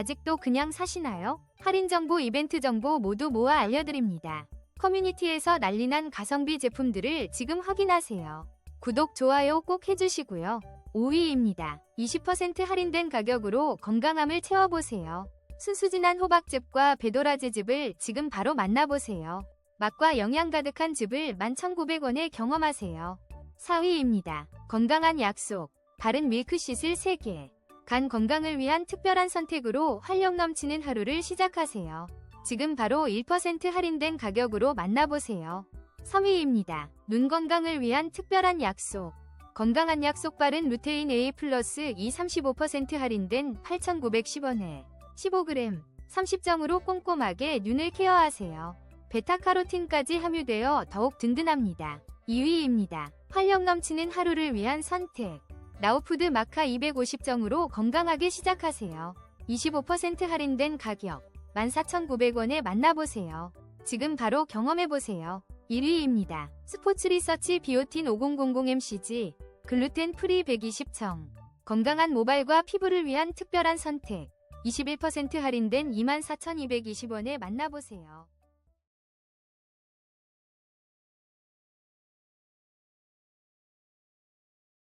아직도 그냥 사시나요? 할인 정보, 이벤트 정보 모두 모아 알려드립니다. 커뮤니티에서 난리난 가성비 제품들을 지금 확인하세요. 구독, 좋아요 꼭 해주시고요. 5위입니다. 20% 할인된 가격으로 건강함을 채워보세요. 순수진한 호박즙과 베도라지즙을 지금 바로 만나보세요. 맛과 영양 가득한 즙을 11,900원에 경험하세요. 4위입니다. 건강한 약속. 바른 밀크시슬 3개. 간 건강을 위한 특별한 선택으로 활력 넘치는 하루를 시작하세요. 지금 바로 1% 할인된 가격으로 만나보세요. 3위입니다. 눈 건강을 위한 특별한 약속. 건강한 약속 바른 루테인 A 플러스 2 35% 할인된 8,910원에 15g 30정으로 꼼꼼하게 눈을 케어하세요. 베타카로틴까지 함유되어 더욱 든든합니다. 2위입니다. 활력 넘치는 하루를 위한 선택. 나우푸드 마카 250정으로 건강하게 시작하세요. 25% 할인된 가격 14,900원에 만나보세요. 지금 바로 경험해보세요. 1위입니다. 스포츠 리서치 비오틴 5000MCG 글루텐 프리 120청 건강한 모발과 피부를 위한 특별한 선택 21% 할인된 24,220원에 만나보세요.